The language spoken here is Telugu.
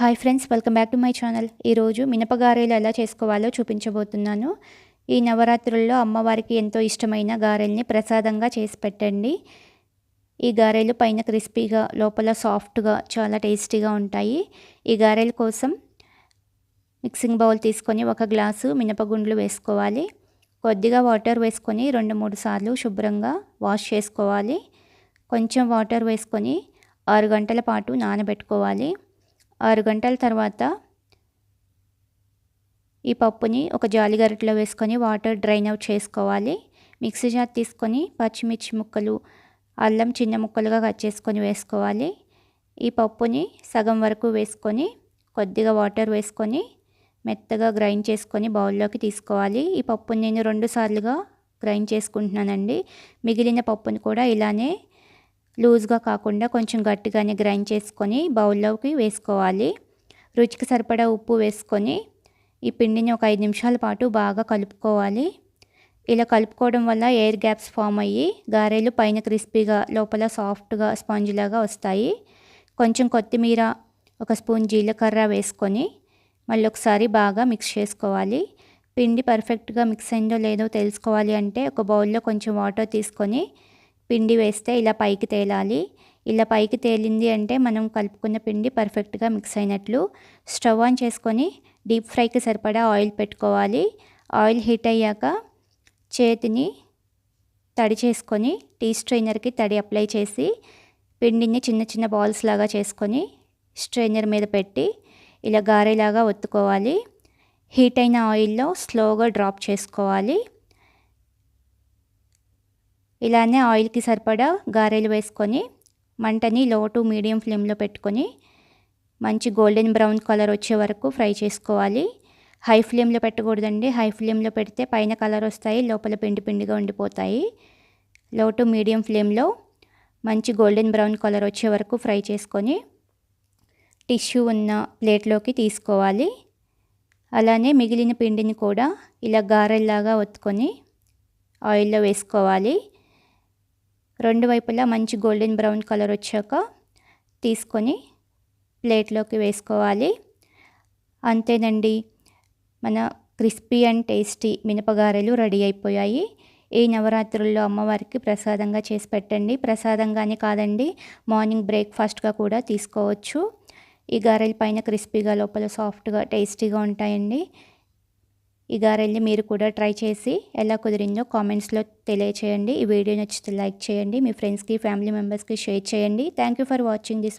Hi friends welcome back to my channel. ఈరోజు మినపగారెలు ఎలా చేసుకోవాలో చూపించబోతున్నాను. ఈ నవరాత్రుల్లో అమ్మవారికి ఎంతో ఇష్టమైన గారెల్ని ప్రసాదంగా చేసి పెట్టండి. ఈ గారెలు పైన క్రిస్పీగా లోపల సాఫ్ట్గా చాలా టేస్టీగా ఉంటాయి. ఈ గారెల కోసం మిక్సింగ్ బౌల్ తీసుకొని ఒక గ్లాసు మినపగుండ్లు వేసుకోవాలి. కొద్దిగా వాటర్ వేసుకొని రెండు మూడు సార్లు శుభ్రంగా వాష్ చేసుకోవాలి. కొంచెం వాటర్ వేసుకొని ఆరు గంటల పాటు నానబెట్టుకోవాలి. ఆరు గంటల తర్వాత ఈ పప్పుని ఒక జాలి గరిటలో వేసుకొని వాటర్ డ్రైన్ అవుట్ చేసుకోవాలి. మిక్సీ జార్ తీసుకొని పచ్చిమిర్చి ముక్కలు అల్లం చిన్న ముక్కలుగా కట్ చేసుకొని వేసుకోవాలి. ఈ పప్పుని సగం వరకు వేసుకొని కొద్దిగా వాటర్ వేసుకొని మెత్తగా గ్రైండ్ చేసుకొని బౌల్లోకి తీసుకోవాలి. ఈ పప్పుని నేను రెండు సార్లుగా గ్రైండ్ చేసుకుంటున్నానండి. మిగిలిన పప్పుని కూడా ఇలానే లూజ్గా కాకుండా కొంచెం గట్టిగానే గ్రైండ్ చేసుకొని బౌల్లోకి వేసుకోవాలి. రుచికి సరిపడా ఉప్పు వేసుకొని ఈ పిండిని ఒక ఐదు నిమిషాల పాటు బాగా కలుపుకోవాలి. ఇలా కలుపుకోవడం వల్ల ఎయిర్ గ్యాప్స్ ఫామ్ అయ్యి గారెలు పైన క్రిస్పీగా లోపల సాఫ్ట్గా స్పాంజ్ లాగా వస్తాయి. కొంచెం కొత్తిమీర ఒక స్పూన్ జీలకర్ర వేసుకొని మళ్ళీ ఒకసారి బాగా మిక్స్ చేసుకోవాలి. పిండి పర్ఫెక్ట్గా మిక్స్ అయిందో లేదో తెలుసుకోవాలి అంటే ఒక బౌల్లో కొంచెం వాటర్ తీసుకొని పిండి వేస్తే ఇలా పైకి తేలాలి. ఇలా పైకి తేలింది అంటే మనం కలుపుకున్న పిండి పర్ఫెక్ట్గా మిక్స్ అయినట్లు స్టవ్ ఆన్ చేసుకొని డీప్ ఫ్రైకి సరిపడా ఆయిల్ పెట్టుకోవాలి. ఆయిల్ హీట్ అయ్యాక చేతిని తడి చేసుకొని టీ స్ట్రైనర్కి తడి అప్లై చేసి పిండిని చిన్న చిన్న బాల్స్ లాగా చేసుకొని స్ట్రైనర్ మీద పెట్టి ఇలా గారెలాగా ఒత్తుకోవాలి. హీట్ అయిన ఆయిల్లో స్లోగా డ్రాప్ చేసుకోవాలి. ఇలానే ఆయిల్కి సరిపడా గారెలు వేసుకొని మంటని లో టు మీడియం ఫ్లేమ్లో పెట్టుకొని మంచి గోల్డెన్ బ్రౌన్ కలర్ వచ్చే వరకు ఫ్రై చేసుకోవాలి. హై ఫ్లేమ్లో పెట్టకూడదండి. హై ఫ్లేమ్లో పెడితే పైన కలర్ వస్తాయి లోపల పిండి పిండిగా ఉండిపోతాయి. లో టు మీడియం ఫ్లేమ్లో మంచి గోల్డెన్ బ్రౌన్ కలర్ వచ్చే వరకు ఫ్రై చేసుకొని టిష్యూ ఉన్న ప్లేట్లోకి తీసుకోవాలి. అలానే మిగిలిన పిండిని కూడా ఇలా గారెల్లాగా ఒత్తుకొని ఆయిల్లో వేసుకోవాలి. రెండు వైపులా మంచి గోల్డెన్ బ్రౌన్ కలర్ వచ్చాక తీసుకొని ప్లేట్లోకి వేసుకోవాలి. అంతేనండి మన క్రిస్పీ అండ్ టేస్టీ మినపగారెలు రెడీ అయిపోయాయి. ఈ నవరాత్రుల్లో అమ్మవారికి ప్రసాదంగా చేసి పెట్టండి. ప్రసాదంగానే కాదండి మార్నింగ్ బ్రేక్ఫాస్ట్గా కూడా తీసుకోవచ్చు. ఈ గారెల పైన క్రిస్పీగా లోపల సాఫ్ట్గా టేస్టీగా ఉంటాయండి. ఈ గారెల్ని మీరు కూడా ట్రై చేసి ఎలా కుదిరిందో కామెంట్స్లో తెలియచేయండి. ఈ వీడియో నచ్చితే లైక్ చేయండి. మీ ఫ్రెండ్స్కి ఫ్యామిలీ మెంబర్స్కి షేర్ చేయండి. Thank you for watching this